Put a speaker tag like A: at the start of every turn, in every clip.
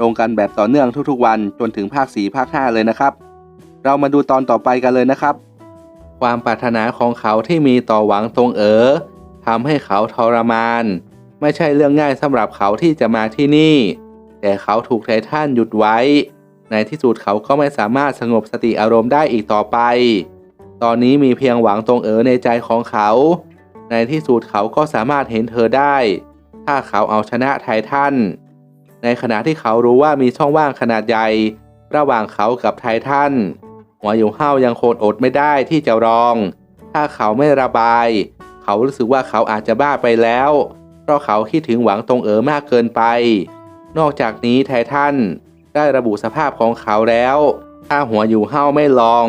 A: ลงกันแบบต่อเนื่องทุกๆวันจนถึงภาค 4 ภาค 5 เลยนะครับ เรามาดูตอนต่อไปกันเลยนะครับ ความปรารถนาของเขาที่มีต่อหวังตรงเอ๋อทำให้เขาทรมาน ไม่ใช่เรื่องง่ายสำหรับเขาที่จะมาที่นี่ แต่เขาถูกไททันหยุดไว้ ในที่สุดเขาก็ไม่สามารถสงบสติอารมณ์ได้อีกต่อไป ตอนนี้มีเพียงหวังตรงเอ๋อในใจของเขา ในที่สุดเขาก็สามารถเห็นเธอได้ ถ้าเขาเอาชนะไททัน ในขณะที่เขารู้ว่ามีช่องว่างขนาดใหญ่ ระหว่างเขากับไททันหัวอยู่ห้ายังโคตรอดไม่ได้ที่จะรอง ถ้าเขาไม่ระบาย เขารู้สึกว่าเขาอาจจะบ้าไปแล้ว เพราะเขาคิดถึงหวังตรงเอ๋อมากเกินไป นอกจากนี้ไททันได้ระบุสภาพของเขาแล้ว ถ้าหัวอยู่ห้าไม่ลอง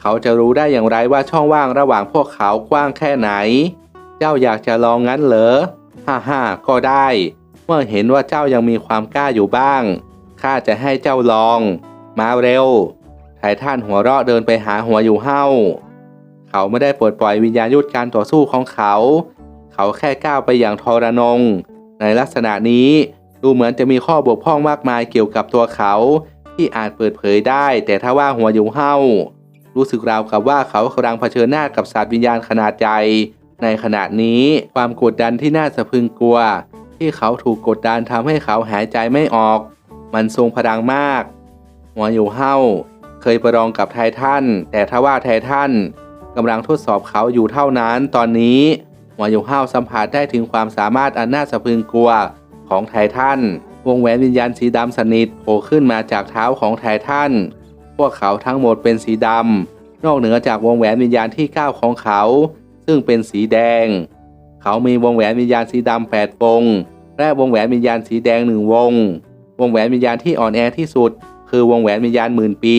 A: เขาจะรู้ได้อย่างไรว่าช่องว่างระหว่างพวกเขากว้างแค่ไหน เจ้าอยากจะลองงั้นเหรอ ฮ่าฮ่าก็ได้ เมื่อเห็นว่าเจ้ายังมีความกล้าอยู่บ้าง ข้าจะให้เจ้าลอง มาเร็วไททันหัวเราะเดินไปหาหัวอยู่เห้า เขาไม่ได้ปลดปล่อยวิญญาณยุทธการต่อสู้ของเขา เขาแค่ก้าวไปอย่างทรนง ในลักษณะนี้ดูเหมือนจะมีข้อบกพร่องมากมายเกี่ยวกับตัวเขา ที่อาจเปิดเผยได้ แต่ถ้าว่าหัวอยู่เห้า รู้สึกราวกับว่าเขากำลังเผชิญหน้ากับศาสตร์วิญญาณขนาดใหญ่ในขณะนี้ความกดดันที่น่าสะพึงกลัว ที่เขาถูกกดดันทำให้เขาหายใจไม่ออก มันทรงพลังมากหัวอยู่เห้าเคยประลองกับไททันแต่ถ้าว่าไททันกำลังทดสอบเขาอยู่เท่านั้น ตอนนี้หัวอยู่เห้าสัมผัสได้ถึงความสามารถอันน่าสะพรึงกลัวของไททันวงแหวนวิญญาณสีดำสนิทโผล่ขึ้นมาจากเท้าของไททันพวกเขาทั้งหมดเป็นสีดำนอกเหนือจากวงแหวนวิญญาณที่เก้าของเขา ซึ่งเป็นสีแดง เขามีวงแหวนวิญญาณสีดำแปดวง และวงแหวนวิญญาณสีแดงหนึ่งวง วงแหวนวิญญาณที่อ่อนแอที่สุด คือวงแหวนวิญญาณหมื่นปี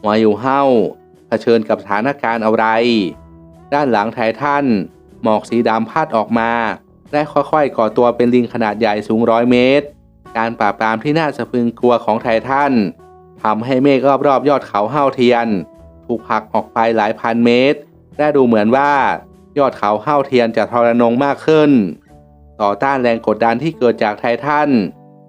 A: หัวอยู่เห้าเผชิญกับสถานการณ์อะไร ด้านหลังไททันหมอกสีดำพัดออกมา และค่อยๆก่อตัวเป็นลิงขนาดใหญ่สูงร้อยเมตร การปราบปรามที่น่าสะพึงกลัวของไททันทำให้เมฆรอบๆยอดเขาเห้าเทียน ถูกผลักออกไปหลายพันเมตร และดูเหมือนว่า ยอดเขาเห้าเทียนจะทรนงมากขึ้น ต่อต้านแรงกดดันที่เกิดจากไททัน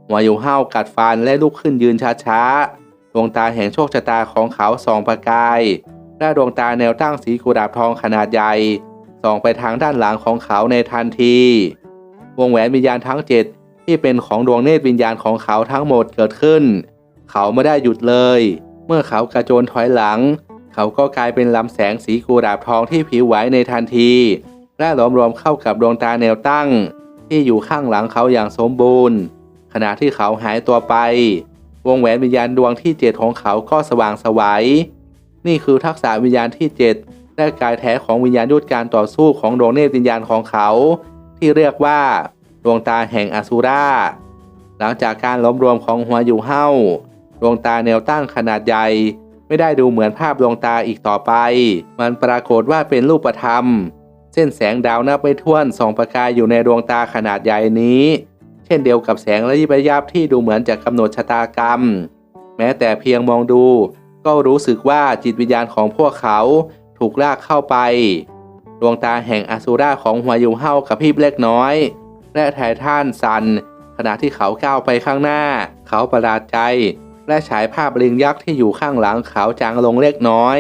A: หัวยู่เห้ากัดฟันและลุกขึ้นยืนช้าๆ ดวงตาแห่งโชคชะตาของเขาส่องประกาย และดวงตาแนวตั้งสีกุหลาบทองขนาดใหญ่ส่องไปทางด้านหลังของเขาในทันที วงแหวนวิญญาณทั้งเจ็ดที่เป็นของดวงเนตรวิญญาณของเขาทั้งหมดเกิดขึ้น เขาไม่ได้หยุดเลย เมื่อเขากระโจนถอยหลัง เขาก็กลายเป็นลำแสงสีกุหลาบทองที่ผิวไหวในทันที และหลอมรวมเข้ากับดวงตาแนวตั้ง ที่อยู่ข้างหลังเขาอย่างสมบูรณ์ ขณะที่เขาหายตัวไป วงแหวนวิญญาณดวงที่เจ็ดของเขาก็สว่างสวยัยนี่คือทักษะวิญญาณที่เจ็ดและกายแท้ของวิญญาณยุทธการต่อสู้ของดวงเนตรวิญญาณของเขา ที่เรียกว่า ดวงตาแห่งอสุราหลังจากการล้มรวมของหัวอยู่เห้าดวงตาแนวตั้งขนาดใหญ่ ไม่ได้ดูเหมือนภาพดวงตาอีกต่อไป มันปรากฏว่าเป็นรูปธรรม เส้นแสงดาวนับไม่ถ้วนส่องประกายอยู่ในดวงตาขนาดใหญ่นี้ เช่นเดียวกับแสงระยิบระยับที่ดูเหมือนจะกำหนดชะตากรรม แม้แต่เพียงมองดู ก็รู้สึกว่าจิตวิญญาณของพวกเขาถูกลากเข้าไป ดวงตาแห่งอสูราของหัวยูเฮากับพริบเล็กน้อย และไททันสันขณะที่เขาก้าวไปข้างหน้า เขาประหลาดใจ และฉายภาพลิงยักษ์ที่อยู่ข้างหลังขาวจางลงเล็กน้อย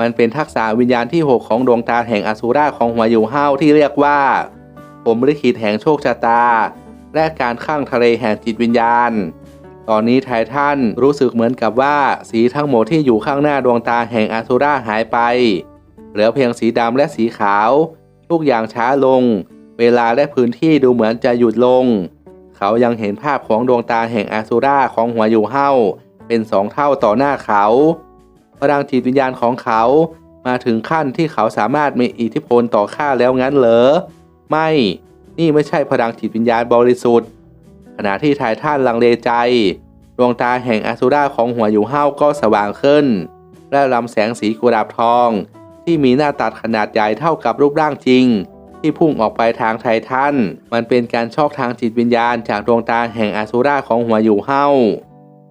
A: มันเป็นทักษะวิญญาณที่ 6 ของดวงตาแห่งอสูราของหัวยูเฮาที่เรียกว่าผมลิขิตแห่งโชคชะตา และการข้างทะเลแห่งจิตวิญญาณ ตอนนี้ไททันรู้สึกเหมือนกับว่าสีทั้งหมดที่อยู่ข้างหน้าดวงตาแห่งอาซูราหายไป เหลือเพียงสีดำและสีขาว ทุกอย่างช้าลง เวลาและพื้นที่ดูเหมือนจะหยุดลง เขายังเห็นภาพของดวงตาแห่งอาซูราของหัวอยู่เห้าเป็นสองเท่าต่อหน้าเขาพลังจิตวิญญาณของเขามาถึงขั้นที่เขาสามารถมีอิทธิพลต่อข้าแล้วงั้นเหรอ ไม่ นี่ไม่ใช่พลังจิตวิญญาณบริสุทธิ์ ขณะที่ไททันลังเลใจ ดวงตาแห่งอสุราของหัวอยู่เห้าก็สว่างขึ้น และลำแสงสีกุหลาบทอง ที่มีหน้าตัดขนาดใหญ่เท่ากับรูปร่างจริง ที่พุ่งออกไปทางไททัน มันเป็นการชอกทางจิตวิญญาณจากดวงตาแห่งอสุราของหัวอยู่เห้า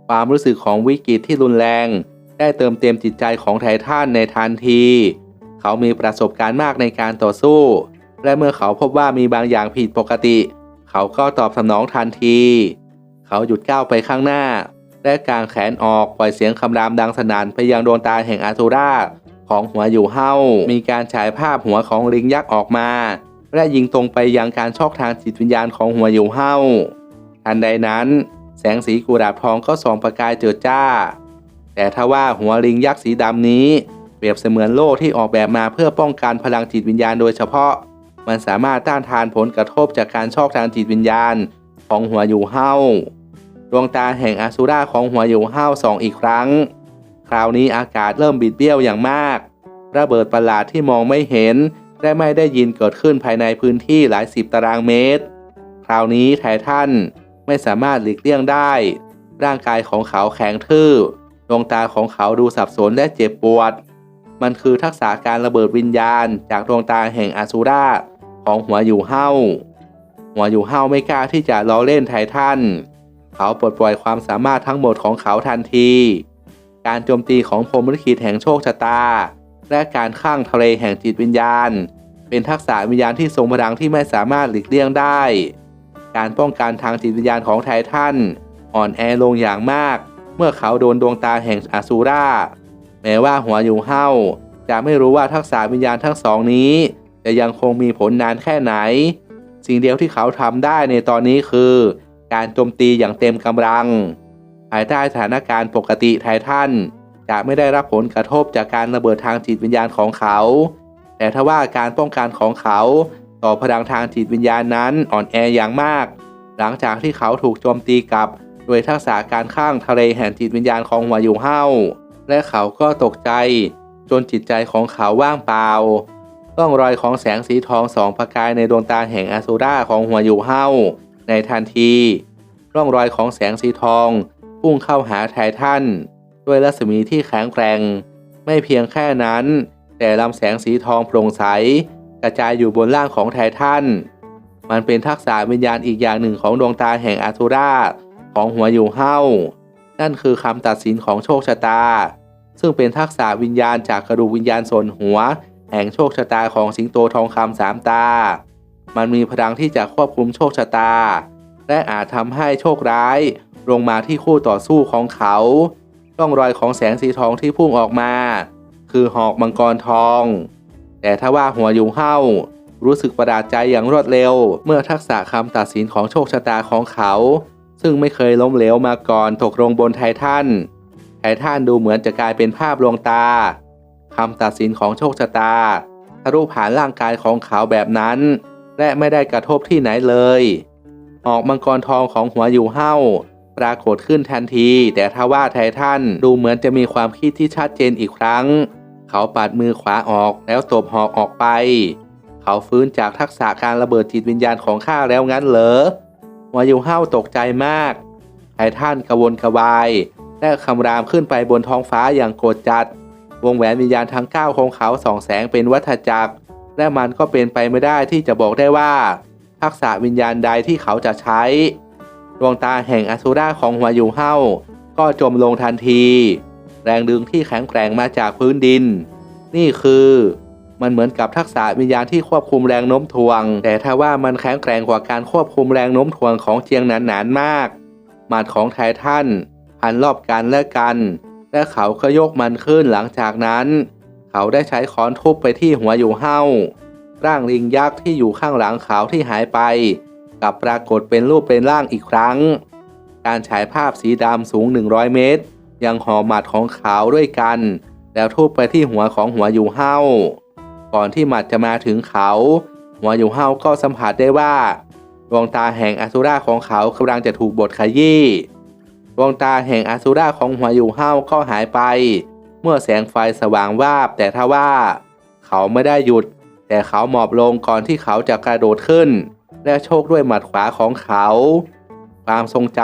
A: ความรู้สึกของวิกฤตที่รุนแรง ได้เติมเต็มจิตใจของไททันในทันที เขามีประสบการณ์มากในการต่อสู้ และเมื่อเขาพบว่ามีบางอย่างผิดปกติ เขาก็ตอบสนองทันที เขาหยุดก้าวไปข้างหน้า และกางแขนออกปล่อยเสียงคำรามดังสนั่นไปยังดวงตาแห่งอาซูรา ของหัวอยู่เฮ้ามีการฉายภาพหัวของลิงยักษ์ออกมา และยิงตรงไปยังการชอกทางจิตวิญญาณของหัวอยู่เฮ้าทันใดนั้น แสงสีกุหลาบทองก็ส่องประกายเจิดจ้า แต่ถ้าว่าหัวลิงยักษ์สีดำนี้ เปรียบเสมือนโล่ที่ออกแบบมาเพื่อป้องกันพลังจิตวิญญาณโดยเฉพาะ มันสามารถต้านทานผลกระทบจากการชอกทางจิตวิญญาณของหัวอยู่เฮ้าดวงตาแห่งอาซูราของหัวอยู่เห้าส่องอีกครั้ง คราวนี้อากาศเริ่มบิดเบี้ยวอย่างมาก ระเบิดประหลาดที่มองไม่เห็น และไม่ได้ยินเกิดขึ้นภายในพื้นที่หลายสิบตารางเมตร คราวนี้ไททันไม่สามารถหลีกเลี่ยงได้ ร่างกายของเขาแข็งทื่อดวงตาของเขาดูสับสนและเจ็บปวด มันคือทักษะการระเบิดวิญญาณ จากดวงตาแห่งอาซูราของหัวอยู่เห้าหัวอยู่เห้าไม่กล้าที่จะล้อเล่นไททัน เขาปลดปล่อยความสามารถทั้งหมดของเขาทันที การโจมตีของพรหมลิขิตแห่งโชคชะตา และการข้างทะเลแห่งจิตวิญญาณ เป็นทักษะวิญญาณที่ทรงพลังที่ไม่สามารถหลีกเลี่ยงได้ การป้องกันทางจิตวิญญาณของไททันอ่อนแอลงอย่างมาก เมื่อเขาโดนดวงตาแห่งอาซูราแม้ว่าหัวอยู่เห้าจะไม่รู้ว่าทักษะวิญญาณทั้งสองนี้ จะยังคงมีผลนานแค่ไหน สิ่งเดียวที่เขาทำได้ในตอนนี้คือ การโจมตีอย่างเต็มกำลัง ภายใต้สถานการณ์ปกติไททันจะไม่ได้รับผลกระทบจากการระเบิดทางจิตวิญญาณของเขา แต่ถ้าว่าการป้องกันของเขาต่อพลังทางจิตวิญญาณนั้นอ่อนแออย่างมาก หลังจากที่เขาถูกโจมตีกลับโดยทักษะการข้างทะเลแห่งจิตวิญญาณของหัวอยู่เห้าและเขาก็ตกใจ จนจิตใจของเขาว่างเปล่าร่องรอยของแสงสีทองสองประกายในดวงตาแห่งอสูราของหัวอยู่เห้าในทันที ร่องรอยของแสงสีทอง พุ่งเข้าหาไททันด้วยรัศมีที่แข็งแกร่ง ไม่เพียงแค่นั้น แต่ลำแสงสีทองโปร่งใส กระจายอยู่บนล่างของไททันมันเป็นทักษะวิญญาณอีกอย่างหนึ่งของดวงตาแห่งอาทูราของหัวอยู่เห้านั่นคือคำตัดสินของโชคชะตา ซึ่งเป็นทักษะวิญญาณจากกระดูกวิญญาณส่วนหัว แห่งโชคชะตาของสิงโตทองคำสามตา มันมีพลังที่จะควบคุมโชคชะตา และอาจทำให้โชคร้าย ลงมาที่คู่ต่อสู้ของเขา ร่องรอยของแสงสีทองที่พุ่งออกมา คือหอกมังกรทอง แต่ถ้าว่าหัวยุงเห้า รู้สึกประหลาดใจอย่างรวดเร็ว เมื่อทักษะคำตัดสินของโชคชะตาของเขา ซึ่งไม่เคยล้มเหลวมาก่อนตกลงบนไททันไททันดูเหมือนจะกลายเป็นภาพลวงตาคำตัดสินของโชคชะตาทะลุผ่านร่างกายของเขาแบบนั้น และไม่ได้กระทบที่ไหนเลย ออกมังกรทองของหัวอยู่เห้า ปรากฏขึ้นทันที แต่ทว่าไททันดูเหมือนจะมีความคิดที่ชัดเจนอีกครั้ง เขาปัดมือขวาออกแล้วตบหอกออกไป เขาฟื้นจากทักษะการระเบิดจิตวิญญาณของข้าแล้วงั้นเหรอวอยู่เห้าตกใจมาก ไททันกระวนกระวาย และคำรามขึ้นไปบนท้องฟ้าอย่างโกรธจัด วงแหวนวิญญาณทั้งเก้าของเขาส่องแสงเป็นวัฏจักร และมันก็เป็นไปไม่ได้ที่จะบอกได้ว่า ทักษะวิญญาณใดที่เขาจะใช้ ดวงตาแห่งอสุราของหัวอยู่เห้าก็จมลงทันที แรงดึงที่แข็งแกร่งมาจากพื้นดิน นี่คือมันเหมือนกับทักษะวิญญาณที่ควบคุมแรงโน้มถ่วง แต่ถ้าว่ามันแข็งแกร่งกว่าการควบคุมแรงโน้มถ่วงของเจียงหนานๆมากหมัดของไททันพันรอบกันและกัน และเขาก็ยกมันขึ้นหลังจากนั้น เขาได้ใช้ค้อนทุบไปที่หัวอยู่เห้าร่างลิงยักษ์ที่อยู่ข้างหลังเขาที่หายไป กลับปรากฏเป็นรูปเป็นร่างอีกครั้ง การฉายภาพสีดำสูง 100 เมตร ยังห่อหมัดของเขาด้วยกัน แล้วทุบไปที่หัวของหัวอยู่เห้าก่อนที่หมัดจะมาถึงเขา หัวอยู่เห้าก็สัมผัสได้ว่าดวงตาแห่งอสุราของเขากำลังจะถูกบดขยี้ดวงตาแห่งอสุราของหัวอยู่เห้าก็หายไป เมื่อแสงไฟสว่างวาบ แต่ถ้าว่า เขาไม่ได้หยุด แต่เขาหมอบลงก่อนที่เขาจะกระโดดขึ้น และโชคด้วยหมัดขวาของเขา ความทรงจ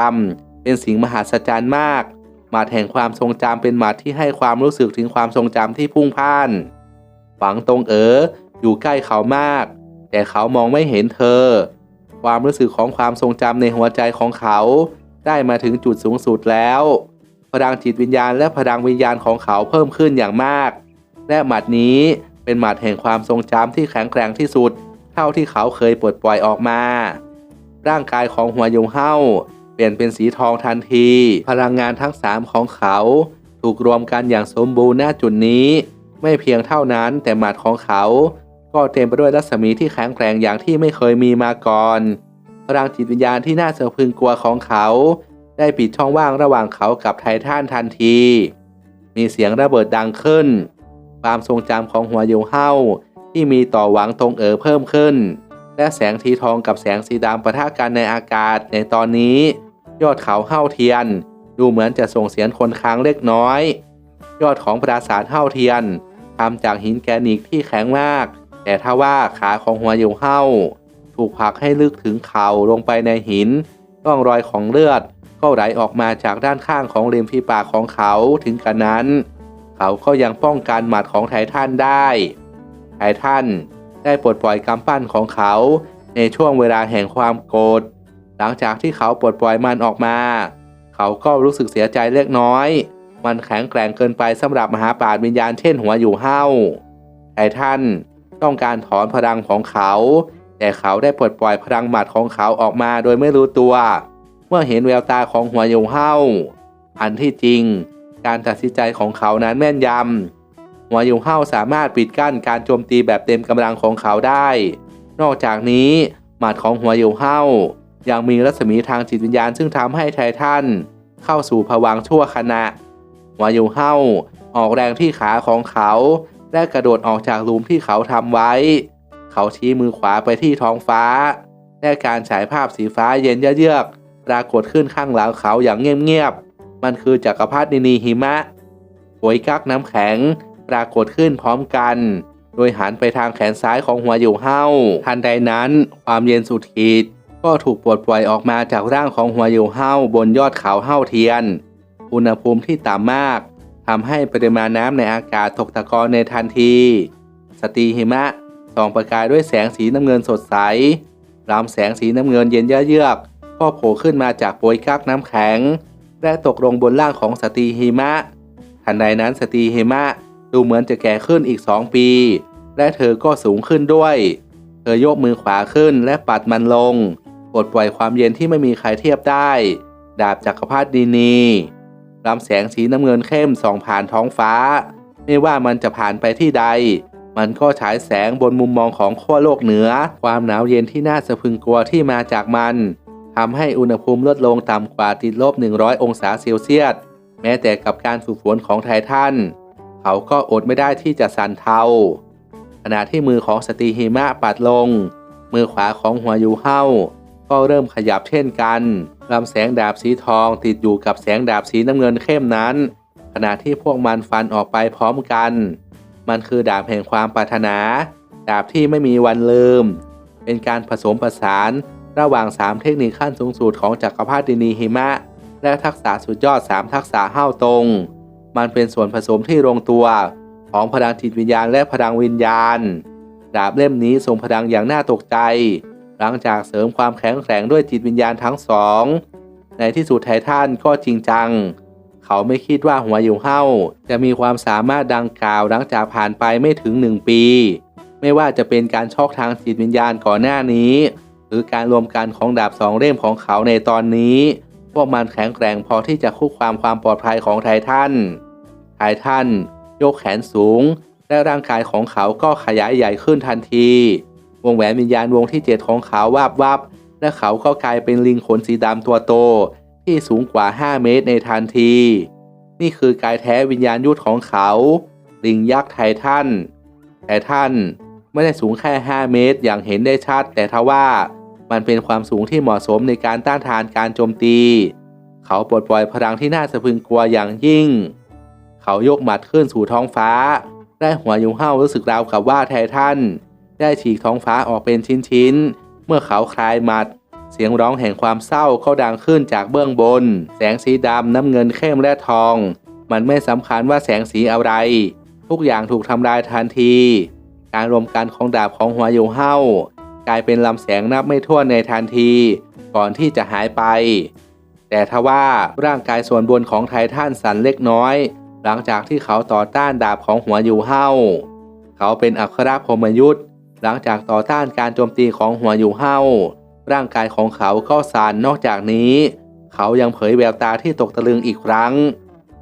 A: เป็นสิ่งมหัศจรรย์มาก หมัดแห่งความทรงจำเป็นหมัดที่ให้ความรู้สึกถึงความทรงจำที่พุ่งพ่านหวังตรงเอ๋ออยู่ใกล้เขามาก แต่เขามองไม่เห็นเธอ ความรู้สึกของความทรงจำในหัวใจของเขา ได้มาถึงจุดสูงสุดแล้วพลังจิตวิญญาณและพลังวิญญาณของเขาเพิ่มขึ้นอย่างมาก และหมัดนี้เป็นหมัดแห่งความทรงจำที่แข็งแกร่งที่สุด เท่าที่เขาเคยปลดปล่อยออกมา ร่างกายของหัวยงเฮาเปลี่ยนเป็นสีทองทันที พลังงานทั้งสามของเขาถูกรวมกันอย่างสมบูรณ์ณจุดนี้ ไม่เพียงเท่านั้นแต่หมัดของเขา ก็เต็มไปด้วยรัศมีที่แข็งแกร่งอย่างที่ไม่เคยมีมาก่อนพลังจิตวิญญาณที่น่าสะพึงกลัวของเขา ได้ปิดช่องว่างระหว่างเขากับไททันทันที มีเสียงระเบิดดังขึ้น ความทรงจำของหัวยูเฮา ที่มีต่อหวังตรงเอ๋อเพิ่มขึ้น และแสงทีทองกับแสงสีดำปะทะกันในอากาศในตอนนี้ ยอดเขาเฮาเทียน ดูเหมือนจะส่งเสียงคนค้างเล็กน้อย ยอดของปราสาทเฮาเทียนทำจากหินแกรนิกที่แข็งมาก แต่ถ้าว่าขาของหัวยูเฮาถูกผลักให้ลึกถึงเข่าลงไปในหินร่องรอยของเลือดก็ไหลออกมาจากด้านข้างของริมฝีปากของเขาถึงกระนั้น เขาก็ยังป้องกันหมัดของไททันได้ ไททันได้ปลดปล่อยกำปั้นของเขา ในช่วงเวลาแห่งความโกรธ หลังจากที่เขาปลดปล่อยมันออกมา เขาก็รู้สึกเสียใจเล็กน้อย มันแข็งแกร่งเกินไปสำหรับมหาปราชญ์วิญญาณเช่นหัวอยู่เห้าไททันต้องการถอนพลังของเขา แต่เขาได้ปลดปล่อยพลังหมัดของเขาออกมาโดยไม่รู้ตัว เมื่อเห็นแววตาของหัวอยู่เห้าอันที่จริง การตัดสินใจของเขานั้นแม่นยำ หัวยูเฮาสามารถปิดกั้นการโจมตีแบบเต็มกำลังของเขาได้ นอกจากนี้หมัดของหัวยูเฮายังมีรัศมีทางจิตวิญญาณซึ่งทำให้ไททันเข้าสู่ภวังชั่วขณะ หัวยูเฮาออกแรงที่ขาของเขา และกระโดดออกจากหลุมที่เขาทำไว้ เขาชี้มือขวาไปที่ท้องฟ้า และการฉายภาพสีฟ้าเย็นเยือกปรากฏขึ้นข้างหลังเขาอย่างเงียบๆ มันคือจักรพรรดินีหิมะหวยกักน้ำแข็ง ปรากฏขึ้นพร้อมกัน โดยหันไปทางแขนซ้ายของหัวอยู่เฮาทันใดนั้น ความเย็นสุดขีดก็ถูกปลดปล่อยออกมาจากร่างของหัวอยู่เฮาบนยอดเขาเฮาเทียน อุณหภูมิที่ต่ำมากทำให้ปริมาณน้ำในอากาศตกตะกอนในทันที สตีหิมะส่องประกายด้วยแสงสีน้ำเงินสดใสลำแสงสีน้ำเงินเย็นเยือกก็โผล่ขึ้นมาจากโปยกักน้ำแข็ง และตกลงบนร่างของสตีหิมะ ทันใดนั้นสตีหิมะ ดูเหมือนจะแก่ขึ้นอีกสองปี และเธอก็สูงขึ้นด้วย เธอยกมือขวาขึ้นและปัดมันลงปลดปล่อยความเย็นที่ไม่มีใครเทียบได้ ดาบจักรพรรดินีลำแสงสีน้ำเงินเข้มส่องผ่านท้องฟ้า ไม่ว่ามันจะผ่านไปที่ใด มันก็ฉายแสงบนมุมมองของขั้วโลกเหนือ ความหนาวเย็นที่น่าสะพึงกลัวที่มาจากมันทำให้อุณหภูมิลดลงต่ำกว่าติดลบ 100 องศาเซลเซียส แม้แต่กับการฝึกฝนของไททัน เขาก็อดไม่ได้ที่จะสั่นเทาขณะที่มือของสตีหิมะปัดลง มือขวาของหัวยูเฮาก็เริ่มขยับเช่นกันลำแสงดาบสีทองติดอยู่กับแสงดาบสีน้ำเงินเข้มนั้น ขณะที่พวกมันฟันออกไปพร้อมกัน มันคือดาบแห่งความปรารถนา ดาบที่ไม่มีวันลืม เป็นการผสมผสานระหว่าง 3 เทคนิคขั้นสูงสุดของจักรพรรดินีหิมะ และทักษะสุดยอด 3 ทักษะห้าวตรง มันเป็นส่วนผสมที่ลงตัว ของพลังจิตวิญญาณและพลังวิญญาณ ดาบเล่มนี้ทรงพลังอย่างน่าตกใจ หลังจากเสริมความแข็งแกร่งด้วยจิตวิญญาณทั้งสอง ในที่สุดไททันก็จริงจัง เขาไม่คิดว่าหัวอยู่เฮ้าจะมีความสามารถดังกล่าวหลังจากผ่านไปไม่ถึงหนึ่งปี ไม่ว่าจะเป็นการชอกทางจิตวิญญาณก่อนหน้านี้ หรือการรวมกันของดาบสองเล่มของเขาในตอนนี้ พวกมันแข็งแกร่งพอที่จะคุกความความปลอดภัยของไททัน ไททันยกแขนสูง และร่างกายของเขาก็ขยายใหญ่ขึ้นทันที วงแหวนวิญญาณวงที่เจ็ดของเขาวาบวับ และเขาก็กลายเป็นลิงขนสีดำตัวโต ที่สูงกว่า 5 เมตรในทันที นี่คือกายแท้วิญญาณยุทธของเขา ลิงยักษ์ไททัน ไททันไม่ได้สูงแค่ 5 เมตรอย่างเห็นได้ชัดแต่ทว่า มันเป็นความสูงที่เหมาะสมในการต้านทานการโจมตี เขาปลดปล่อยพลังที่น่าสะพรึงกลัวอย่างยิ่ง เขายกหมัดขึ้นสู่ท้องฟ้าและหัวยุงเห้ารู้สึกราวกับว่าไททันได้ฉีกท้องฟ้าออกเป็นชิ้นๆ เมื่อเขาคลายหมัด เสียงร้องแห่งความเศร้าก็ดังขึ้นจากเบื้องบน แสงสีดำน้ำเงินเข้มและทอง มันไม่สำคัญว่าแสงสีอะไร ทุกอย่างถูกทำลายทันที การรวมกันของดาบของหัวยูเฮ้า กลายเป็นลำแสงนับไม่ถ้วนในทันที ก่อนที่จะหายไป แต่ทว่าร่างกายส่วนบนของไททันสั่นเล็กน้อย หลังจากที่เขาต่อต้านดาบของหัวอยู่เฮาเขาเป็นอัครพรมยุทธ์หลังจากต่อต้านการโจมตีของหัวอยู่เฮาร่างกายของเขาก็สั่นนอกจากนี้ เขายังเผยแววตาที่ตกตะลึงอีกครั้ง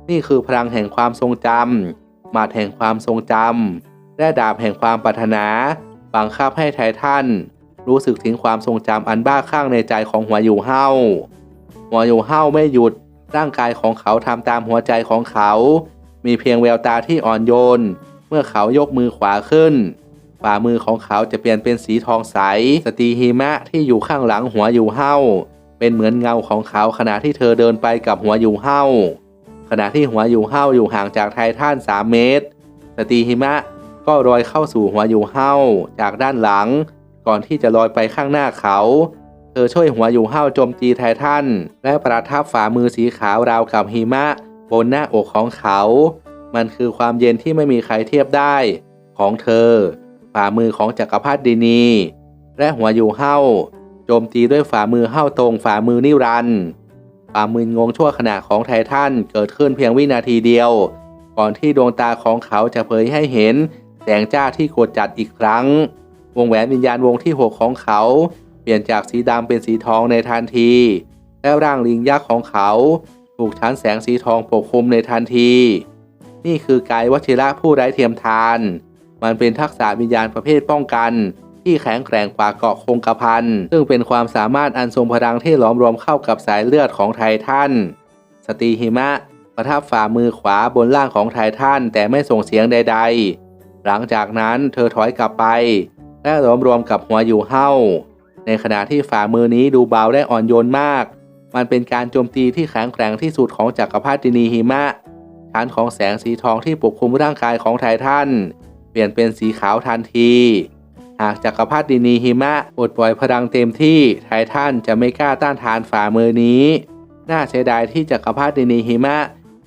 A: นี่คือพลังแห่งความทรงจำมาดแห่งความทรงจำและดาบแห่งความปรารถนา บังคับให้ไททันรู้สึกถึงความทรงจำอันบ้าคลั่งในใจของหัวอยู่เฮาหัวอยู่เฮาไม่หยุด ร่างกายของเขาทำตามหัวใจของเขา มีเพียงแววตาที่อ่อนโยน เมื่อเขายกมือขวาขึ้น ฝ่ามือของเขาจะเปลี่ยนเป็นสีทองใส สตีหิมะที่อยู่ข้างหลังหัวอยู่เฮาเป็นเหมือนเงาของเขาขณะที่เธอเดินไปกับหัวอยู่เฮาขณะที่หัวอยู่เฮาอยู่ห่างจากไททัน3เมตร สตีหิมะ ก็ลอยเข้าสู่หัวอยู่เฮ้าจากด้านหลัง ก่อนที่จะลอยไปข้างหน้าเขา เธอช่วยหัวอยู่เฮ้าโจมตีไททันและประทับฝ่ามือสีขาวราวกับหิมะ บนหน้าอกของเขา มันคือความเย็นที่ไม่มีใครเทียบได้ ของเธอ ฝ่ามือของจักรพรรดินี และหัวอยู่เฮ้าโจมตีด้วยฝ่ามือเฮ้าตรงฝ่ามือนิรันดร์ความมึนงงชั่วขณะของไททันเกิดขึ้นเพียงวินาทีเดียว ก่อนที่ดวงตาของเขาจะเผยให้เห็น แสงจ้าที่โกดจัดอีกครั้ง วงแหวนวิญญาณวงที่ 6 ของเขา เปลี่ยนจากสีดำเป็นสีทองในทันที และร่างลิงยักษ์ของเขา ถูกชั้นแสงสีทองปกคลุมในทันที นี่คือกายวชิระผู้ไร้เทียมทาน มันเป็นทักษะวิญญาณประเภทป้องกัน ที่แข็งแกร่งกว่าเกาะคงกระพันซึ่งเป็นความสามารถอันทรงพลังที่หลอมรวมเข้ากับสายเลือดของไททันสตีหิมะประทับฝ่ามือขวาบนล่างของไททันแต่ไม่ส่งเสียงใด ๆ หลังจากนั้นเธอถอยกลับไป และหลอมรวมกับหัวอยู่เฮ้า ในขณะที่ฝ่ามือนี้ดูเบาและอ่อนโยนมาก มันเป็นการโจมตีที่แข็งแกร่งที่สุดของจักรพรรดินีหิมะชั้นของแสงสีทองที่ปกคลุมร่างกายของไททันเปลี่ยนเป็นสีขาวทันที หากจักรพรรดินีหิมะปลดปล่อยพลังเต็มที่ไททันจะไม่กล้าต้านทานฝ่ามือนี้ น่าเสียดายที่จักรพรรดินีหิมะ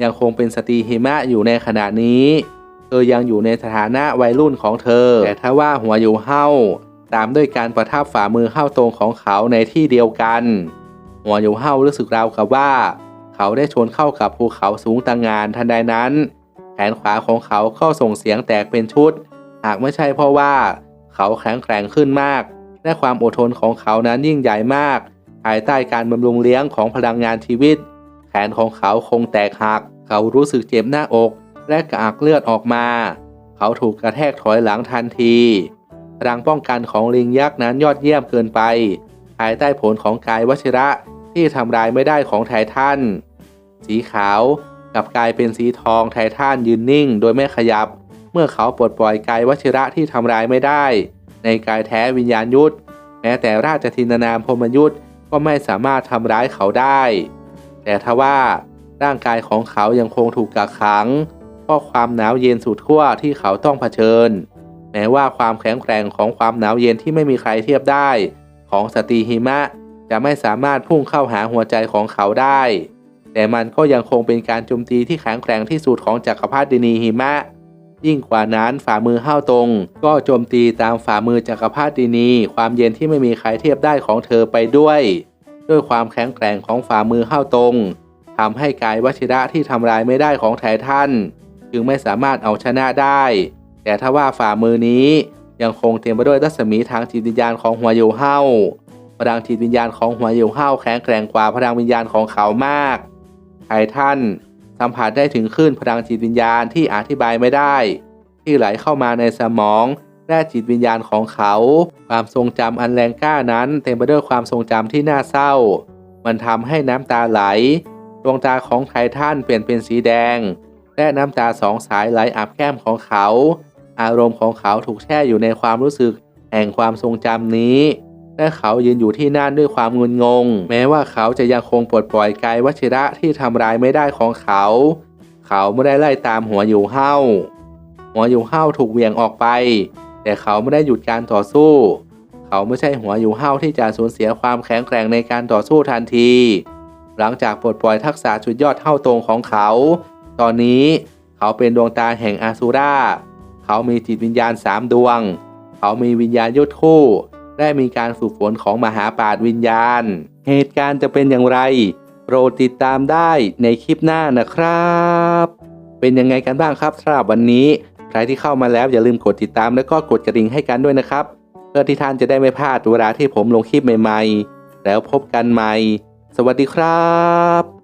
A: ยังคงเป็นสตรีหิมะอยู่ในขณะนี้ ธอยังอยู่ในสถานะวัยรุ่นของเธอ แต่ถ้าว่าหัวอยู่เฮ้าตามด้วยการประทับฝ่ามือเฮ้าตรงของเขาในที่เดียวกัน หัวอยู่เฮ้ารู้สึกราวกับว่า เขาได้ชนเข้ากับภูเขาสูงต่างงานทันใดนั้น แขนขวาของเขาก็ส่งเสียงแตกเป็นชุด หากไม่ใช่เพราะว่า เขาแข็งแกร่งขึ้นมาก และความอดทนของเขานั้นยิ่งใหญ่มาก ภายใต้การบำรุงเลี้ยงของพลังงานชีวิต แขนของเขาคงแตกหัก เขารู้สึกเจ็บหน้าอก และกระอักเลือดออกมา เขาถูกกระแทกถอยหลังทันทีพลังป้องกันของลิงยักษ์นั้นยอดเยี่ยมเกินไป ภายใต้ผลของกายวชิระที่ทำลายไม่ได้ของไททัน สีขาวกับกลายเป็นสีทองไททันยืนนิ่งโดยไม่ขยับ เมื่อเขาปลดปล่อยกายวชิระที่ทำลายไม่ได้ ในกายแท้วิญญาณยุทธแม้แต่ราชทินานามพมยุทธก็ไม่สามารถทำร้ายเขาได้ แต่ทว่าร่างกายของเขายังคงถูกกักขัง เพราะความหนาวเย็นสุดขั้วที่เขาต้องเผชิญ แม้ว่าความแข็งแกร่งของความหนาวเย็นที่ไม่มีใครเทียบได้ ของสตรีหิมะจะไม่สามารถพุ่งเข้าหาหัวใจของเขาได้ แต่มันก็ยังคงเป็นการโจมตีที่แข็งแกร่งที่สุดของจักรพรรดินีหิมะ ยิ่งกว่านั้นฝ่ามือห้าวตรง ก็โจมตีตามฝ่ามือจักรพรรดินี ความเย็นที่ไม่มีใครเทียบได้ของเธอไปด้วย ด้วยความแข็งแกร่งของฝ่ามือห้าวตรงทำให้กายวชิระที่ทำลายไม่ได้ของไททัน จึงไม่สามารถเอาชนะได้ แต่ถ้าว่าฝ่ามือนี้ยังคงเต็มไปด้วยรัศมีทางจิตวิญญาณของหัวโยเฮาพลังจิตวิญญาณของหัวโยเฮาแข็งแกร่งกว่าพลังวิญญาณของเขามากไททันสัมผัสได้ถึงคลื่นพลังจิตวิญญาณที่อธิบายไม่ได้ ที่ไหลเข้ามาในสมองและจิตวิญญาณของเขา ความทรงจำอันแรงกล้านั้น เต็มไปด้วยความทรงจำที่น่าเศร้า มันทำให้น้ำตาไหลดวงตาของไททันเปลี่ยนเป็นสีแดง และน้ำตาสองสายไหลอาบแก้มของเขา อารมณ์ของเขาถูกแช่อยู่ในความรู้สึกแห่งความทรงจำนี้ และเขายืนอยู่ที่นั่นด้วยความงุนงง แม้ว่าเขาจะยังคงปลดปล่อยกายวชิระที่ทำร้ายไม่ได้ของเขา เขาไม่ได้ไล่ตามหัวอยู่เห้าหัวอยู่เห้าถูกเหวี่ยงออกไป แต่เขาไม่ได้หยุดการต่อสู้ เขาไม่ใช่หัวอยู่ห้าที่จะสูญเสียความแข็งแกร่งในการต่อสู้ทันที หลังจากปลดปล่อยทักษะสุดยอดเท่าตรงของเขา ตอนนี้เขาเป็นดวงตาแห่งอาซูราเขามีจิตวิญญาณสามดวง เขามีวิญญาณยุทธคู่และมีการฝึกฝนของมหาปราดวิญญาณ เหตุการณ์จะเป็นอย่างไร โปรดติดตามได้ในคลิปหน้านะครับ เป็นยังไงกันบ้างครับสำหรับวันนี้ ใครที่เข้ามาแล้วอย่าลืมกดติดตามแล้วก็กดกระดิ่งให้กันด้วยนะครับ เพื่อที่ท่านจะได้ไม่พลาดเวลาที่ผมลงคลิปใหม่ ๆ แล้วพบกันใหม่ สวัสดีครับ